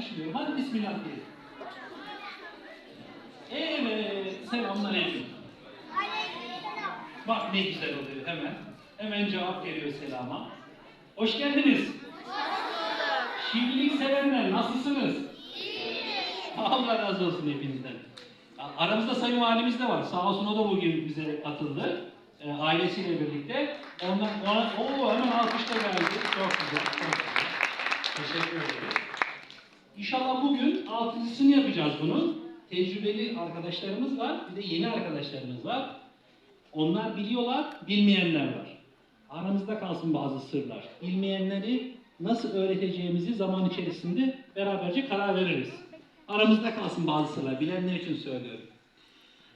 düşünüyorum. Hadi bismillah diyelim. Evet, selamünaleyküm. Bak ne güzel oluyor hemen. Hemen cevap geliyor selama. Hoş geldiniz. Şiirlik sevenler nasılsınız? Allah razı olsun hepinizden. Aramızda sayın valimiz de var. Sağ olsun o da bugün bize katıldı. E, ailesiyle birlikte. Ondan ona, o hemen alkışla geldi. Çok güzel, çok güzel. Teşekkür ederim. İnşallah bugün altıncısını yapacağız bunun. Tecrübeli arkadaşlarımız var, bir de yeni arkadaşlarımız var. Onlar biliyorlar, bilmeyenler var. Aramızda kalsın bazı sırlar. Bilmeyenleri nasıl öğreteceğimizi zaman içerisinde beraberce karar veririz. Aramızda kalsın bazı sırlar, bilenler için söylüyorum.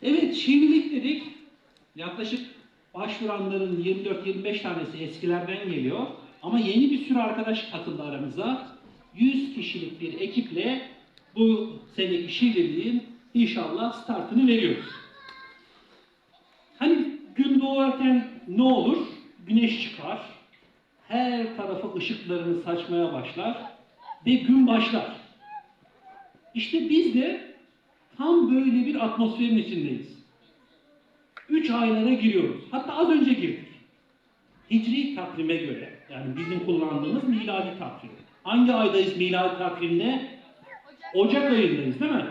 Evet, şimdilik dedik. Yaklaşık başvuranların 24-25 tanesi eskilerden geliyor. Ama yeni bir sürü arkadaş katıldı aramıza. 100 kişilik bir ekiple bu seneki şiirliğin inşallah startını veriyoruz. Hani gün doğarken ne olur? Güneş çıkar. Her tarafı ışıklarını saçmaya başlar ve gün başlar. İşte biz de tam böyle bir atmosferin içindeyiz. Üç aylara giriyoruz. Hatta az önce girdik. Hicri takvime göre, yani bizim kullandığımız miladi takvim. Hangi aydayız miladi takvimde? Ocak ayındayız değil mi?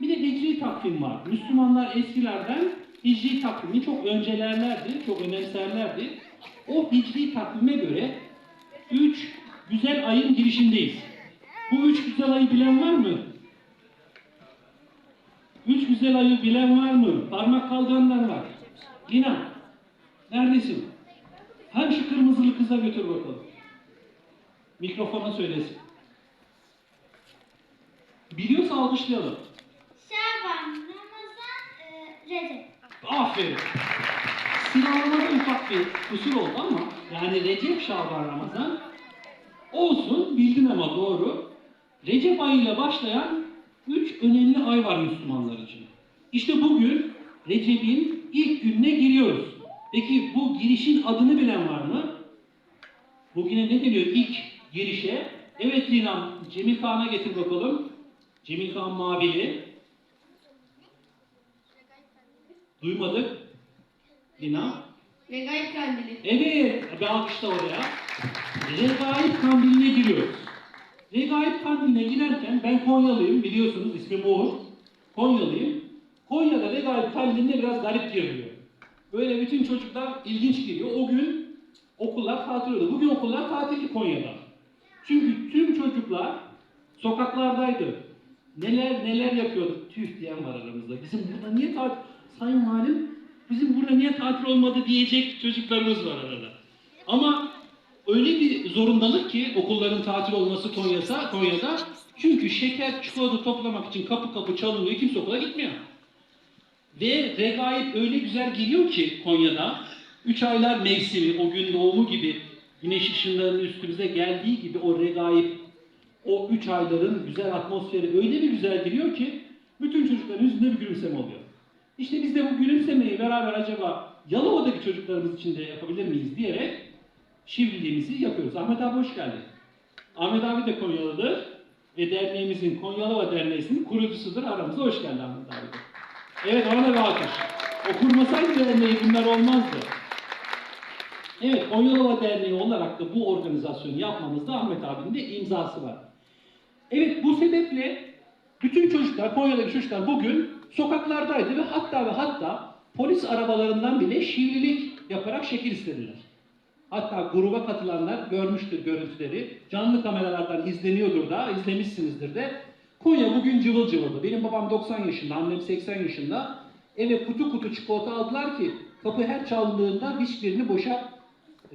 Bir de hicri takvim var. Müslümanlar eskilerden hicri takvimi çok öncelerlerdi, çok önemserlerdi. O hicri takvime göre üç güzel ayın girişindeyiz. Bu üç güzel ayı bilen var mı? Üç güzel ayı bilen var mı? Parmak kaldıranlar var. Lina, neredesin? Hem şu kırmızılı kıza götür bakalım. Mikrofona söylesin. Biliyorsa alkışlayalım. Şaban, Ramazan, e, Recep. Aferin. Sıralamada ufak bir kusur oldu ama yani Recep, Şaban, Ramazan olsun bildin ama doğru. Recep ayıyla başlayan üç önemli ay var Müslümanlar için. İşte bugün Recep'in ilk gününe giriyoruz. Peki bu girişin adını bilen var mı? Bugüne ne deniyor ilk girişe? Evet Linam, Cemil Kağan'a getir bakalım. Cemil Kağan Mavili. Duymadık. Lina. Regaip Kandili. Evet, bir alkışla oraya. Regaip Kandili'ne giriyoruz. Regaip Kandili'ne girerken ben Konyalıyım biliyorsunuz ismim Uğur. Konyalıyım. Konya'da Regaip Kandili'ne biraz garip giriliyor. Böyle bütün çocuklar ilginç geliyor. O gün okullar tatil oluyor. Bugün okullar tatildi Konya'da. Çünkü tüm çocuklar sokaklardaydı. Neler neler yapıyorduk. Tüh diyen var aramızda. Bizim burada niye tatil? Sayın Valim bizim burada niye tatil olmadı diyecek çocuklarımız var arada. Ama öyle bir zorundalık ki okulların tatil olması Konya'da, Konya'da. Çünkü şeker, çikolata toplamak için kapı kapı çalınıyor. Kimse okula gitmiyor. Ve regaip öyle güzel geliyor ki Konya'da. Üç aylar mevsimi, o gün doğumu gibi güneş ışınlarının üstümüze geldiği gibi o regaip, o üç ayların güzel atmosferi öyle bir güzel geliyor ki bütün çocukların yüzünde bir gülümseme oluyor. İşte biz de bu gülümsemeyi beraber acaba Yalova'daki çocuklarımız için de yapabilir miyiz diyerek şiirliğimizi yapıyoruz. Ahmet abi hoş geldin. Ahmet abi de Konyalıdır ve derneğimizin Konyalova Derneği'nin kurucusudur. Aramıza hoş geldin Ahmet abi. Evet ona da bir alkış. O kurmasaydı derneği bunlar olmazdı. Evet Konyalova Derneği olarak da bu organizasyonu yapmamızda Ahmet abinin de imzası var. Evet bu sebeple bütün çocuklar, Konya'daki çocuklar bugün sokaklardaydı ve hatta ve hatta polis arabalarından bile şiirlilik yaparak şekil istediler. Hatta gruba katılanlar görmüştür görüntüleri. Canlı kameralardan izleniyordur da, izlemişsinizdir de. Konya bugün cıvıl cıvıldı. Benim babam 90 yaşında, annem 80 yaşında. Eve kutu kutu çikolata aldılar ki kapı her çaldığında hiçbirini boşa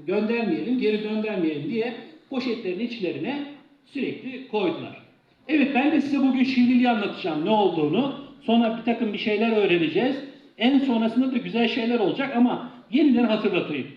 göndermeyelim, geri döndermeyelim diye poşetlerin içlerine sürekli koydular. Evet ben de size bugün şiirliliği anlatacağım ne olduğunu. Sonra bir takım bir şeyler öğreneceğiz. En sonrasında da güzel şeyler olacak ama yeniden hatırlatayım.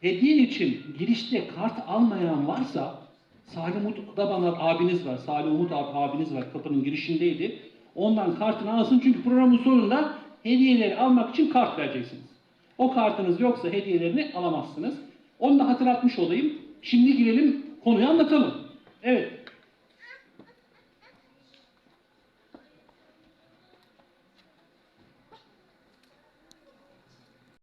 Hediye için girişte kart almayan varsa Salih Umut da bana abiniz var. Salih Umut abi, abiniz var. Kapının girişindeydi. Ondan kartını alsın çünkü programın sonunda hediyeleri almak için kart vereceksiniz. O kartınız yoksa hediyelerini alamazsınız. Onu da hatırlatmış olayım. Şimdi girelim konuyu anlatalım. Evet.